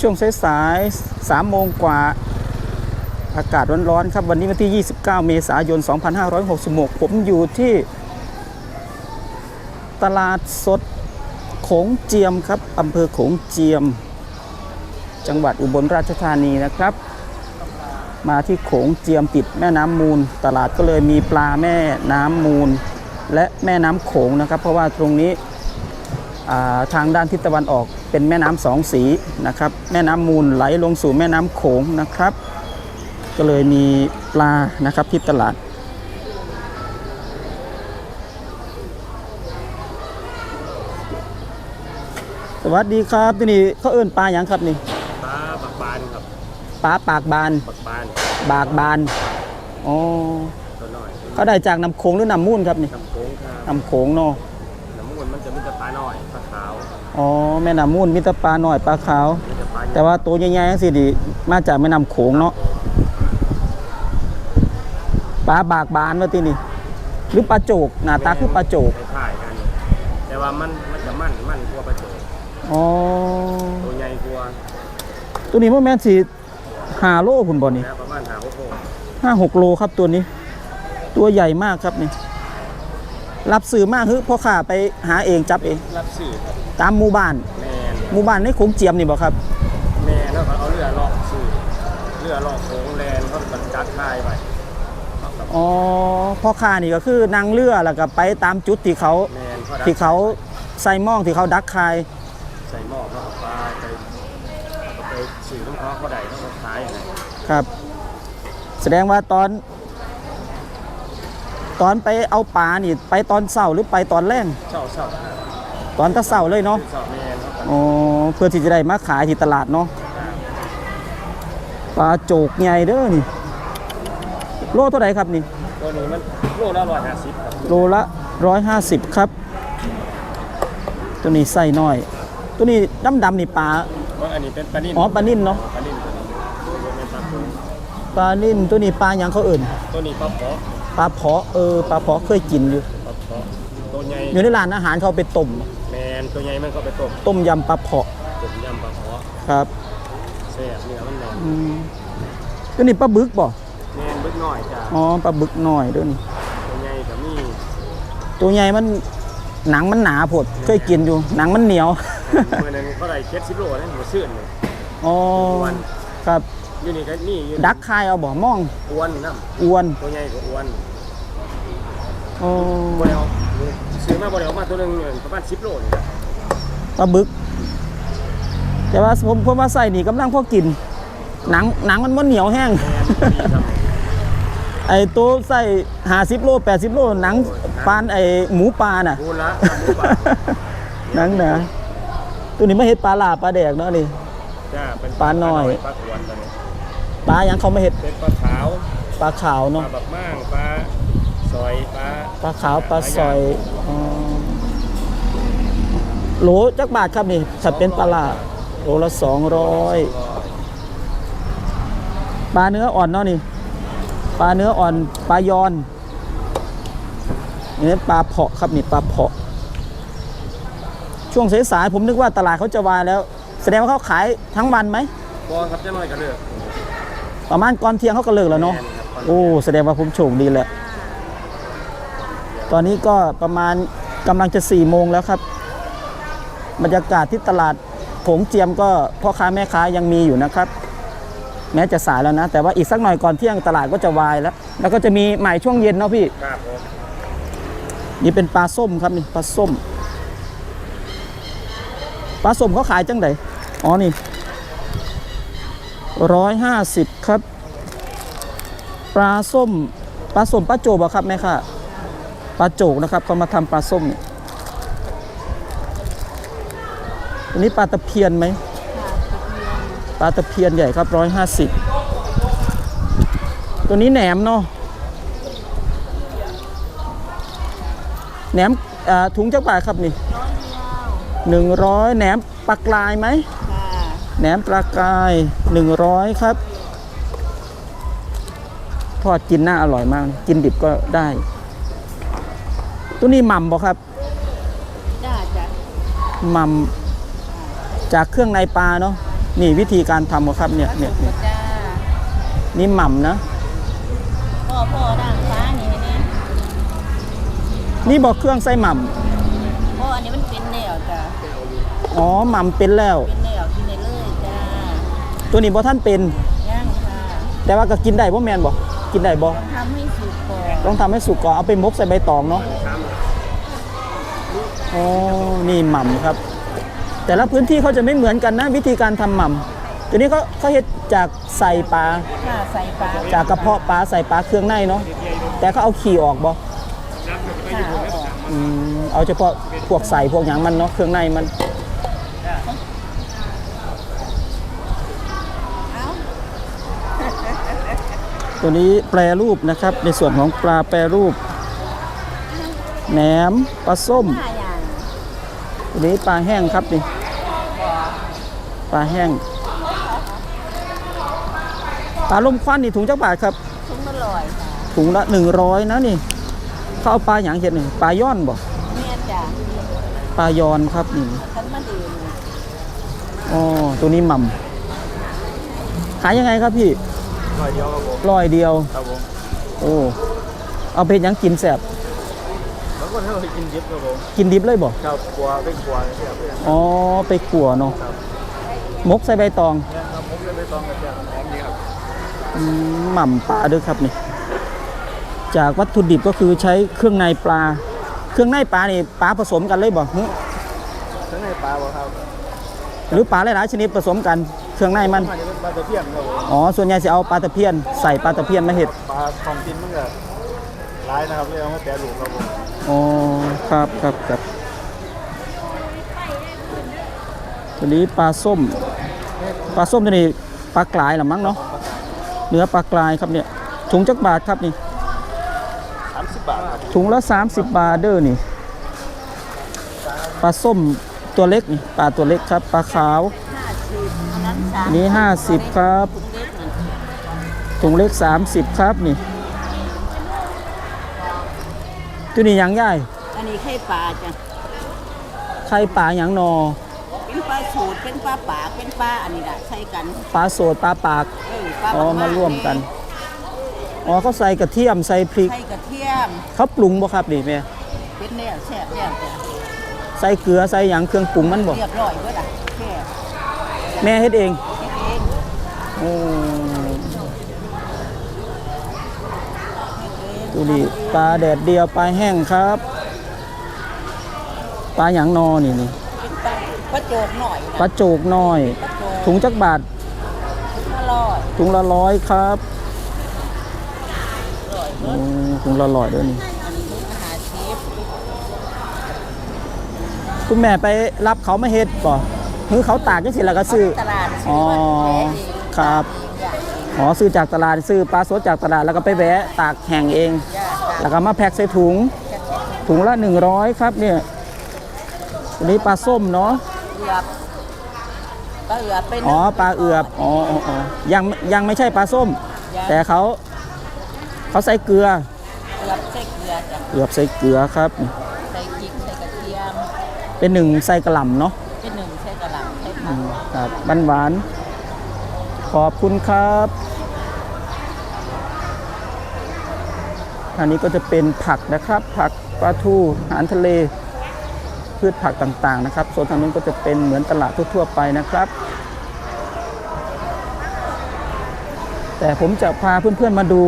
ช่วงสายๆสามโมงกว่า อากาศร้อนๆครับ วันนี้วันที่ 29 เมษายน 2566 ผมอยู่ที่ ตลาดสดโขงเจียมครับอำเภอโขงเจียม จังหวัดอุบลราชธานีนะครับ มาที่โขงเจียมติดแม่น้ำมูล ตลาดก็เลยมีปลาแม่น้ำมูล และแม่น้ำโขงนะครับ เพราะว่าตรงนี้ทางด้านทิศตะวันออก เป็นแม่น้ำสองสีนะครับ แม่น้ำมูลไหลลงสู่แม่น้ำโขงนะครับ ก็เลยมีปลานะครับที่ตลาด สวัสดีครับที่นี่เขาเอิ้นปลาอย่างครับนี่ปลาบักบานครับปลาปากบานบักบานบากบานอ๋อตัวน้อยเขาได้จากน้ำโขงหรือน้ำมูลครับนี่น้ำโค้งครับน้ำโขงเนาะ อ๋อแม่น้ำมูลมีแต่ปลาหน่อยปลาขาว มีแต่ปลาแต่ว่าตัวใหญ่ๆสิดีมาจากแม่น้ำโขงเนาะปลาบากบานว่าที่นี่ หรือปลาโจกหน้าตาคือปลาโจกคล้ายๆกัน แต่ว่ามันมันจะมั่นมั่นกว่าปลาโจกอ๋อตัวใหญ่กว่าตัวนี้พ่อแม่นสิห้าโลคุณบอนี่แล้วประมาณหาโอ้โหห้าหกโลครับตัวนี้ ตัวใหญ่มากครับนี่ รับสื่อมากคือพ่อข้าไปหาเองจับเอง รับสื่อครับตามหมู่บ้านแมนหมู่บ้านในโขงเจียมนี่บ่ครับ แมนแล้วก็เอาเรือลอกสื่อเรือลอกโค้งแลนเขาบรรจัดคายไปเอากับอ๋อพ่อค้านี่ก็คือนั่งเรือแล้วก็ไปตามจุดที่เขาแมนเขาดักที่เขาใส่หม่องที่เขาดักคายใส่หม้อเขาเอาปลาไปเอาไปสื่อน้ำเขาเขาได้เขาก็ขายอะไรครับ แสดงว่าตอน ตอนไปเอาปลานี่ไปตอนเสาร์หรือไปตอนแรงเช่าเช่าตอนตะเสาร์เลยเนาะเช่าแมนเขาก็อ๋อเพื่อที่จะได้มาขายที่ตลาดเนาะปลาโจกใหญ่เด้อนี่ โลเท่าไหร่ครับนี่ตัวนี้มันโลละร้อยห้าสิบครับโลละร้อยห้าสิบครับ ตัวนี้ใส่น้อย ตัวนี้ดำดำๆนี่ปลาว่าอันนี้เป็นปลานิ่นอ๋อปลานิ่นเนาะปลานิ่นตัวนี้ตัวนี้เป็นปลาทูปลานิ่นตัวนี้ปลาหยังเขาเอิ่น ตัวนี้ปลาเพาะ ปลาเพาะเออปลาเพาะเคยกินอยู่ ปลาเพาะตัวใหญ่อยู่ในร้านอาหารเขาไปต้มแมนตัวใหญ่มันก็ไปต้มต้มยำปลาเพาะต้มยำปลาเพาะครับแซ่บเนื้อมันแน่นอืมตัวนี้ปลาบึกบ่แมนบึกหน่อยจ้าอ๋อปลาบึกน้อยเด้วยนี่ตัวใหญ่กับมีตัวใหญ่มันหนังมันหนาโผดเคยกินอยู่ หนังมันเหนียว เมื่อนั้นก็ได้เจ็ดสิบโลนะหัวซื่นเลยอ๋ออ้วนครับอยู่นี่ก็มีอยู่ดักคายเอาบ่ม่องอ้วนน้อ้วนำตัวใหญ่ก็อ้วน อ๋อบ่ได้เอาซื้อมาบ่ได้เอามาตัวหนึงเนี่ยประมาณสิบโลนี่ปลาบึก แต่ว่าผมผมว่าใส่นี่กำลังพอกิน หนังหนังมันมันเหนียวแห้งแมนดีครับไอ้ตัวใส่หาสิบโลแปดสิบโลหนังปานไอ้หมูปลาน่ะพูนละหมูปลาหนังหนาตัวนี้ไม่เห็ดปลาลาปลาแดกเนาะนี่ จ้าเป็นปลาน้อย ปลาขวนตัวนี้ปลาหยังเขาไม่เห็ดเป็นปลาขาวปลาขาวปลาเนาะ บักม่างปลา ซอยปลาปลาขาวปลาซอยอ๋อโหลจักบาทครับนี่ถ้าเป็นปลาลาโลละสองร้อยปลาเนื้ออ่อนเนาะนี่ปลาเนื้ออ่อนปลายอนนี่ปลาเพาะครับนี่ปลาเพาะ ช่วงสายๆผมนึกว่าตลาดเขาจะวายแล้ว แสดงว่าเขาขายทั้งวันไหมบอลครับเจ้าน้อยก็เลือกประมาณก่อนเที่ยงเขาก็เลิกแล้วเนาะแม่ครับโอ้แสดงว่าผมโชคดีแหละ ตอนนี้ก็ประมาณกำลังจะ4ี่โมงแล้วครับ บรรยากาศที่ตลาดโขงเจียมก็พ่อค้าแม่ค้ายังมีอยู่นะครับ แม้จะสายแล้วนะ แต่ว่าอีกสักหน่อยก่อนเที่ยงตลาดก็จะวายแล้ว แล้วก็จะมีใหม่ช่วงเย็นเนาะพี่ครับผมนี่เป็นปลาส้มครับนี่ปลาส้มปลาส้มเขาขายจังไดอ๋อนี่ร้อยห้าสิบครับ ปลาส้มปลาส้มปลาโจบอะครับแม่ค่ะ ปลาโจกนะครับเขามาทำปลาส้มเนี่ยอันนี้ปลาตะเพียนไหมปลาตะเพียนใหญ่ครับร้อยห้าสิบตัวนี้แหนมเนาะแหนมอ่าถุงจักรบาทครับนี่หนึ่งร้อยแหนมปลากรายไหมแหนมปลากรายหนึ่งร้อยครับ ทอดกินน่าอร่อยมาก กินดิบก็ได้ ตัวนี้หม่ำบ่ครับจ้าจ้ะหม่ำจากเครื่องในปลาเนาะนี่วิธีการทำครับเนี่ยเนี่ยเนี่ยจ้านี่หม่ำนะพ่อพ่อด่างฟ้านี่นี่นี่บอกเครื่องใส่หม่พ่ออันนี้มันเป็นแนวจ้าำอ๋อหม่ำเป็นแล้ว เป็นแนวกินได้เลยจ้าตัวนี้บ่ท่านเป็นย่างค่ะแต่ว่าก็กินได้บ่แมนบ่กินได้บ่ต้องทำให้สุกก่อนต้องทำให้สุกก่อนเอาไปมกใส่ใบตองเนาะ อ๋อนี่หม่ำครับ แต่ละพื้นที่เขาจะไม่เหมือนกันนะ วิธีการทำหม่ำตัวนี้เขาเขาเฮ็ดจากใส่ปลาค่ะใส่ปลาจากกระเพาะปลาใส่ปลาเครื่องในเนาะแต่เขาเอาขี้ออกบ่ค่ะเอาออกอืมเอาเฉพาะพวกใส่พวกหยังมันเนาะเครื่องในมัน เอาตัวนี้แปรรูปนะครับ ในส่วนของปลาแปรรูปแหนมปลาส้มห้าอย่างตัวนี้ปลาแห้งครับนี่ปลาแห้งปลาลมควันนี่ถุงจักบาทครับทุ่งอร่อยค่ะถุงละ100นะนี่เขาเอาปลาหยางเห็ดนี่ปลาย่อนบ่แม่จ้าปลายอนครับนี่คันมาดื่มอ๋อตัวนี้หม่ำขายยังไงครับพี่ร้อยเดียวครับผมร้อยเดียวครับผมโอ้เอาไปหยังกินแสบ แล้วก็ถ้าเรากินดิบครับผมกินดิบเลยบ่ครับกลัวเป็นกลัวเนี่ยเพื่อนอ๋อไปขั่วเนาะครับมกใส่ใบตองเนี่ยครับผมเลยไปตองกับแจ่แหนมนี่ครับอืมหม่ำปลาด้วยครับนี่ จากวัตถุดิบก็คือใช้เครื่องในปลา เครื่องในปลานี่ปลาผสมกันเลยบ่หึทั้งในปลาบ่ครับหรือปลาหลายๆชนิดผสมกัน เครื่องในมันมันจะเป็นปลาตะเพียนครับผมอ๋อส่วนใหญ่จะเอาปลาตะเพียนใส่ปลาตะเพียนมาเห็ด ปลาของกินมันก็ ร้ายนะครับเลยเอามาแปรรูปครับผมอ๋อครับครับครับตัวนี้ปลาส้ม ปลาส้มตัวนี้ปลากลายหรือมั้งเนาะเนื้อปลากลายครับเนี่ยถุงจักบาทครับนี่สามสิบบาทครับถุงละ 30 บาทเด้อนี่ปลาส้มตัวเล็กนี่ปลาตัวเล็กครับปลาขาวห้าสิบอันนั้นสามนี่50 ครับถุงเล็กนี่ถุงเล็ก 30 ครับนี่ ตัวนี้หยังย่ายอันนี้ไข่ปลาจ้ะ ไข่ปลาหยังนอเป็นปลาสูตร เป็นปลาปาก เป็นปลาอันนี้แหละใส่กัน ปลาโสดปลาปากเออปลาอ๋อกๆมาร่วมกันอ๋อเขาใส่กระเทียมใส่พริก ใส่กระเทียมเขาปรุงบ่ครับนี่แม่เป็นแนวแซ่บแซ่บจ้ะใส่เกลือใส่หยังเครื่องปรุงมันบ่เรียบร้อยเบิดอะแซ่บแม่เฮ็ดเองเฮ็ดเองโอ้ ดูดิปลาแดดเดียวปลาแห้งครับ ปลาหยังนอนี่นี่เป็นปลาปลาโจกหน่อยปลาโจกน้อยปลาโจกถุงจักบาทอร่อยถุงละร้อยครับโอ้ถุงละร้อยเด้วยนี่อันนี้อาหารเชฟคุณแม่ไปรับเขามาเฮ็ดป่ะคือเขาตากจังสิแล้วก็ซื้อตลาดอ๋อครับ อ๋อซื้อจากตลาดซื้อปลาสดจากตลาดแล้วก็ไปแวะตากแห้งเอง แล้วก็มาแพ็คใส่ถุง ถุงละ 100 ครับเนี่ยอันนี้ปลาส้มเนาะเอือบปลาเอือบเป็นอ๋อปลาเอือบอ๋ออ๋ออ๋อยังยังไม่ใช่ปลาส้ม แต่เขาเขาใส่เกลือเอือบใส่เกลือจ้ะเอือบใส่เกลือครับใส่พริกใส่กระเทียมเป็นหนึ่งใส่กระหล่ำเนาะเป็นหนึ่งใส่กระหล่ำใส่อืผักมครับหวานๆขอบคุณครับ อันนี้ก็จะเป็นผักนะครับ ผักปลาทูอาหารทะเล พืชผักต่างๆนะครับโซนทางนู้นก็จะเป็นเหมือนตลาดทั่วๆไปนะครับ แต่ผมจะพาเพื่อนๆมาดู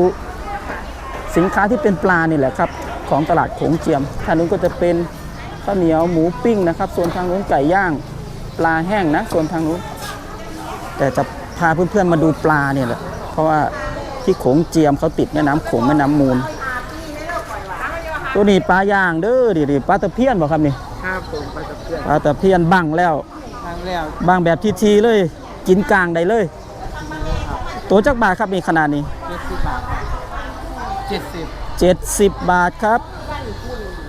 สินค้าที่เป็นปลานี่แหละครับของตลาดโขงเจียมทางนู้นก็จะเป็นข้าวเหนียวหมูปิ้งนะครับโซนทางนู้นไก่ย่าง ปลาแห้งนะโซนทางนู้นแต่จะพาเพื่อนๆมาดูปลาเนี่ยแหละเพราะว่าที่โขงเจียมเขาติดแม่น้ำโขงแม่น้ำมูล ตัวนี้ปลาย่างเด้อดิดิปลาตะเพียนบ่ครับนี่ครับผมปลาตะเพียนปลาตะเพียนบังแล้วทางแล้วบางแบบทีทีๆเลย กินกลางได้เลย ตัวจักบาทครับนี่ขนาดนี้เจ็ดสิบบาทเจ็ดสิบ70บาทครับ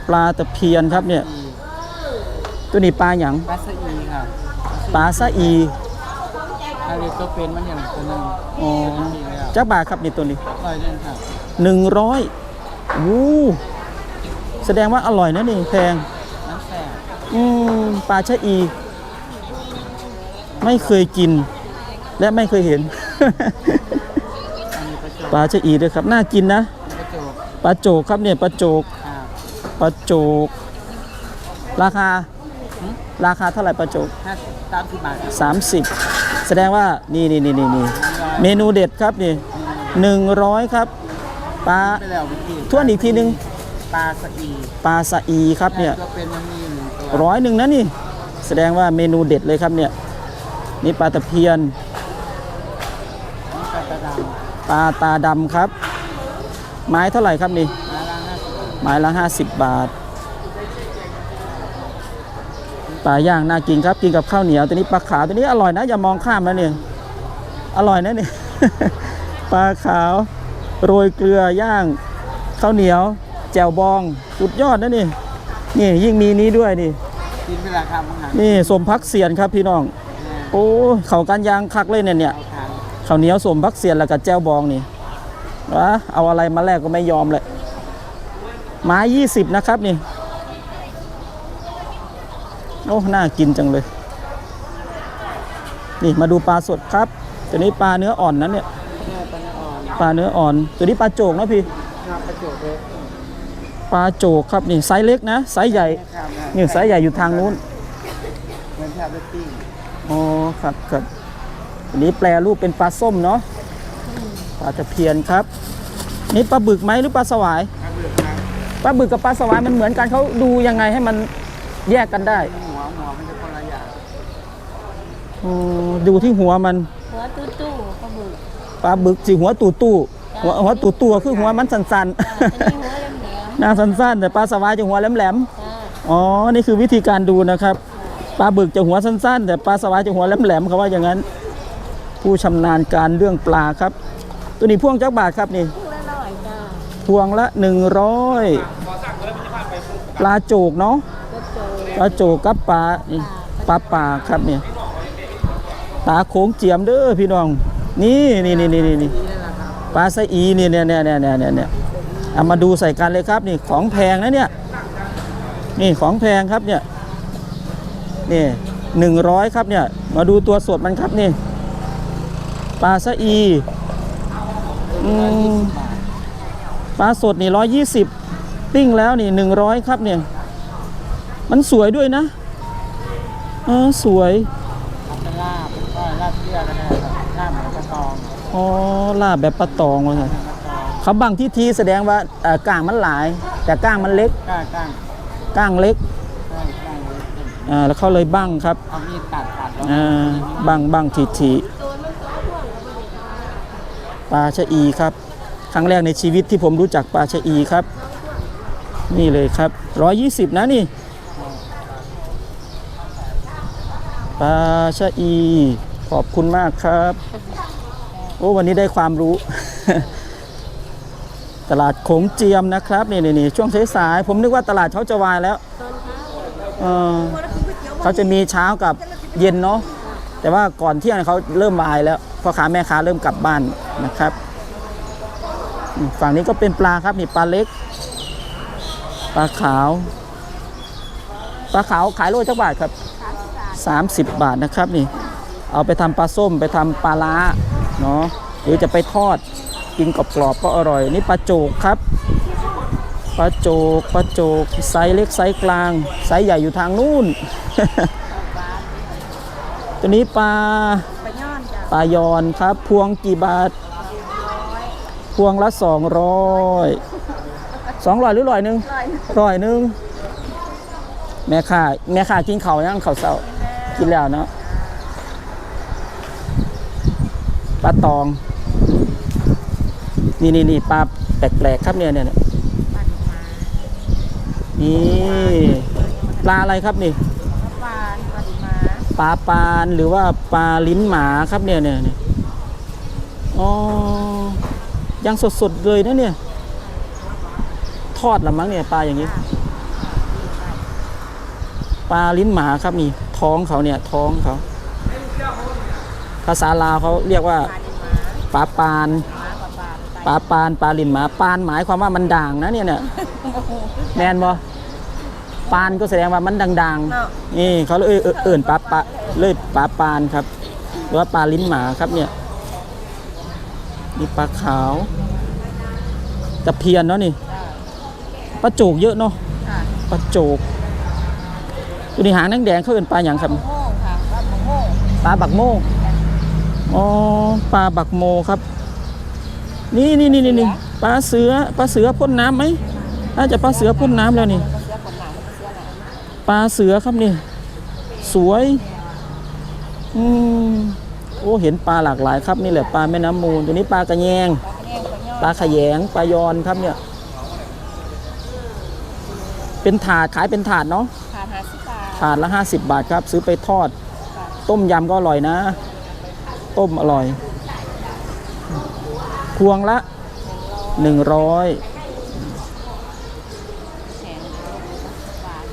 ปลาตะเพียนครับเนี่ย ตัวนี้ปลาหยังปลาสะอีครับปลาซะอีถ้าเรียกตัวเป็นมันอย่างตัวนึงอ๋อจักบาทครับนี่ตัวนี้ร้อยเล่นครับหนึ่งร้อยวู้แส ดงว่าอร่อยนะนี่แพงน้ำแซ่บอืมปลาชะอี ไม่เคยกิน และไม่เคยเห็นอันนี้ประจบปลาชะอีด้วยครับ น่ากินนะประจบปลาโจกครับเนี่ยปลาโจกอ่าปลาโจก ราคา ราคาเท่าไหร่ปลาโจกห้าสิบสามสิบบาทครับ30แสดงว่านี่นี่นี่นี่นี่เมนูเด็ดครับนี่หนึ่งร้อยครับปลาไปแล้วเมื่อกี้ทวนอีกทีหนึ่ง ปลาสะอีปลาสะอีครับเนี่ยตัวเป็นมันมีหนึ่งตัวร้อยหนึ่งนะนี่ แสดงว่าเมนูเด็ดเลยครับเนี่ย นี่ปลาตะเพียนนี่ปลาตะดปลาตาดำครับ ไม้เท่าไหร่ครับนี่ำมาละห้าสิบบาทไม้ละ50บาทปลาย่างน่ากินครับกินกับข้าวเหนียวตัวนี้ปลาขาวตัวนี้อร่อยนะอย่ามองข้ามนะเนี่ยอร่อยนะเนี่ยปลาขาวโรยเกลือย่างข้าวเหนียว แจ่วบองสุดยอดนะนี่ นี่ยิ่งมีนี้ด้วยนี่กินเวลาครับมังหันนี่สมพักเสียนครับพี่น้อง โอ้ยเขากันยางคักเลยเนี่ยเนี่ยเอาทางข้าวเหนียวสมพักเสียนแล้วกับแจ่วบองนี่วะเอาอะไรมาแลกก็ไม่ยอมเลยไม้ยี่สิบนะครับนี่ โอ้ น่ากินจังเลย นี่มาดูปลาสดครับ ตัวนี้ปลาเนื้ออ่อนนะเนี่ยเนี่ยปลาเนื้ออ่อนปลาเนื้ออ่อน ตัวนี้ปลาโจกนะพี่งาประจบเลย ปลาโจกครับนี่ไซส์เล็กนะไซส์ใหญ่ครับนี่ไซส์ใหญ่อยู่ทางนู้นเหมือนแทบเลยปิ้งอ๋อครับครับอันนี้แปลรูปเป็นปลาส้มเนาะปลาตะเพียนครับ นี่ปลาบึกไหมหรือปลาสวายครับเลือกครับปลาบึกกับปลาสวายมันเหมือนกันเขาดูยังไงให้มันแยกกันได้หัวหัวมันจะคนละอย่างอืมดูที่หัวมัน หัวตู้ตู้ปลาบึกปลาบึกสิหัวตู่ตู่หัวหัวตู่ตู่คือหัวมันสันจ้าอันนี้หัวเหลี่ยมเหลี่ยมๆ หน้าสั้น ๆ แต่ปลาสวายจะหัวแหลมจ้าๆอ๋อ นี่คือวิธีการดูนะครับ ปลาบึกจะหัวสั้น ๆ แต่ปลาสวายจะหัวแหลมๆเขาว่าอย่างนั้น ผู้ชำนาญการเรื่องปลาครับ ตัวนี้พ่วงจักบาทครับนี่พูดละร้อยจ้าพวงละ100ปลาโจกเนาะกระโจปลาโจกกับปลานี่ปลาป่าครับเนี่ยปลาโขงเจียมเด้อพี่น้อง นี่นี่นี่นี่นี่นี่ปลาไซอีนี่เนี่ยเนี่ยเนี่ยเนี่ยเนี่ย เนี่ยเอามาดูใส่กันเลยครับนี่ของแพงนะเนี่ยนี่ของแพงครับเนี่ยนี่หนึ่งร้อยครับเนี่ยมาดูตัวสดมันครับนี่ปลาไซอีอืมปลาสดนี่ร้อยยี่สิบปิ้งแล้วนี่หนึ่งร้อยครับเนี่ยมันสวยด้วยนะเออสวยเป็นลาบก็ลาบเลือดก็ได้ครับลาบหมูกระทองอ๋อลาบแบบปลาตองว่าไงกระทอง เขาบังที่ทีแสดงว่าเอ่อก้างมันหลาย แต่ก้างมันเล็กก้างก้างก้างเล็กก้างก้างเลยอ่าแล้วเขาเลยบังครับเอามีดตัดตัดแล้วอ่าบังบังทีทีปลาชะอีครับ ครั้งแรกในชีวิตที่ผมรู้จักปลาชะอีครับ นี่เลยครับร้อยยี่สิบนะนี่ปลาชะอี ขอบคุณมากครับ โอ้วันนี้ได้ความรู้ ตลาดโขงเจียมนะครับนี่นี่นี่ช่วงสายๆผมนึกว่าตลาดเขาจะวายแล้วเออเขาจะมีเช้ากับเย็นเนาะแต่ว่าก่อนเที่ยงเขาเริ่มวายแล้วพ่อค้าแม่ค้าเริ่มกลับบ้านนะครับ ฝั่งนี้ก็เป็นปลาครับนี่ปลาเล็ก ปลาขาว ปลาขาวขายโลจักบาทครับ 30 บาทนะครับนี่ เอาไปทำปลาส้มไปทำปลาล้าเนาะหรือจะไปทอด กินกรอบๆก็อร่อย นี่ปลาโจกครับปลาโจกปลาโจกไซส์เล็กไซส์กลางไซส์ใหญ่อยู่ทางนู้นตัวนี้ปลาปลาย่อนจ้าปลายอนครับ พวงกี่บาท พวงละสองร้อยสองร้อยหรือร้อยหนึ่งร้อยหนึ่งแม่ค้าแม่ค้ากินเขาวยังเขาวเศร้ากินแล้วเนาะปลาตอง นี่นี่นี่ปลาแปลกๆครับเนี่ยเนี่ยเนี่ยนี่ปลาอะไรครับนี่ปลาปลาดิมาปลาปานหรือว่าปลาลิ้นหมาครับเนี่ยเนี่ยเนี่ยอ๋อยังสดๆเลยนะเนี่ยทอดละมั้งเนี่ยปลาอย่างนี้ ปลาลิ้นหมาครับนี่ ท้องเขาเนี่ย ท้องเขาภาษาลาวเขาเรียกว่าปลาปาน ปลาปานปลาลิ้นหมาปานหมายความว่ามันด่างนะเนี่ยเนี่ยแมนบอปานก็แสดงว่ามันด่างๆนี่เขาเลยเอ่ยเอิ่นปลาปลาเลยปลาปานครับรือว่าปลาลิ้นหมาครับเนี่ยมีปลาขาวตะเพียนเนาะนี่ปลาโจกเยอะเนาะค่ะปลาโจกตัวนี้หางแดงๆเขาเป็นปลาอย่างครับโม่งค่ะว่าโม่งปลาบักโมอ๋อปลาบักโมครับ นี่นี่นี่นี่ปลาเสือปลาเสือพ่นน้ำไหมน่าจะปลาเสือพ่นน้ำแล้วนี่ปลาเสือครับนี่สวยอืมโอ้เห็นปลาหลากหลายครับนี่แหละปลาแม่น้ำมูลตัวนี้ปลากระแยงปลากระแยงปลาย่อนปลาขยงปลายอนครับเนี่ย เป็นถาดขายเป็นถาดเนาะขาดละห้าสิบบาทครับ ซื้อไปทอด ต้มยำก็อร่อยนะ ต้มอร่อย พวงละ 100แข็งบาท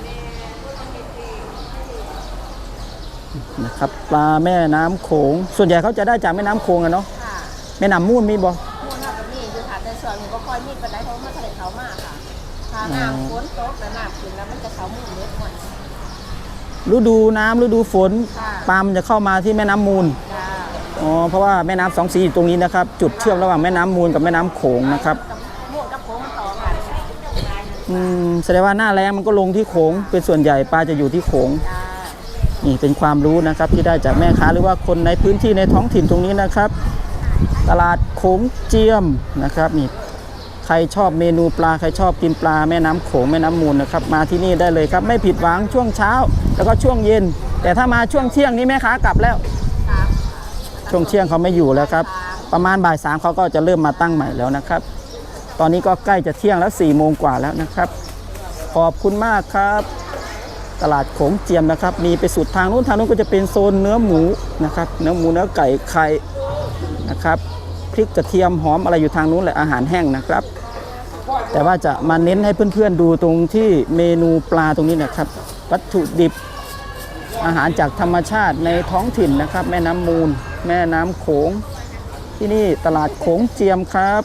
นะครับปลาแม่น้ำโขง ส่วนใหญ่เขาจะได้จากแม่น้ำโขงอะเนาะค่ะแม่น้ำมูลมีบ่มูลค่ะแบบนี้อยู่ค่ะแต่ส่วนหนึ่งก็ค่อยมีดไปได้เพราะมันทะเลเขามากค่ะถ้าน้ำฝนตกแล้วน้ำขึ้นแล้วมันจะเขามุ่งเล็กหน่อยฤดูน้ำฤดูฝนค่ะปลามันจะเข้ามาที่แม่น้ำมูลจ้า อ๋อเพราะว่าแม่น้ำสองสีอยู่ตรงนี้นะครับ จุดเชื่อมระหว่างแม่น้ำมูลกับแม่น้ำโขงนะครับม่วงกับโค้งมันต่อกันอืมแสดงว่าหน้าแรงมันก็ลงที่โขงเป็นส่วนใหญ่ปลาจะอยู่ที่โขงนี่เป็นความรู้นะครับที่ได้จากแม่ค้าหรือว่าคนในพื้นที่ในท้องถิ่นตรงนี้นะครับ ตลาดโขงเจียมนะครับนี่ใครชอบเมนูปลาใครชอบกินปลาแม่น้ำโขงแม่น้ำมูลนะครับมาที่นี่ได้เลยครับไม่ผิดหวังช่วงเช้า แล้วก็ช่วงเย็น แต่ถ้ามาช่วงเที่ยงนี้แม่ค้ากลับแล้ว ช่วงเที่ยงเขาไม่อยู่แล้วครับ ประมาณบ่ายสามเขาก็จะเริ่มมาตั้งใหม่แล้วนะครับ ตอนนี้ก็ใกล้จะเที่ยงแล้ว4ี่โมงกว่าแล้วนะครับ ขอบคุณมากครับ ตลาดโขงเจียมนะครับ มีไปสุดทางนู้นทางนู้นก็จะเป็นโซนเนื้อหมูนะครับ เนื้อหมูเนื้อไก่ไข่นะครับพริกกระเทียมหอมอะไรอยู่ทางนู้นแหละอาหารแห้งนะครับ แต่ว่าจะมาเน้นให้เพื่อนๆดูตรงที่เมนูปลาตรงนี้นะครับ วัตถุดิบอาหารจากธรรมชาติในท้องถิ่นนะครับ แม่น้ำมูลแม่น้ำโขงที่นี่ตลาดโขงเจียมครับ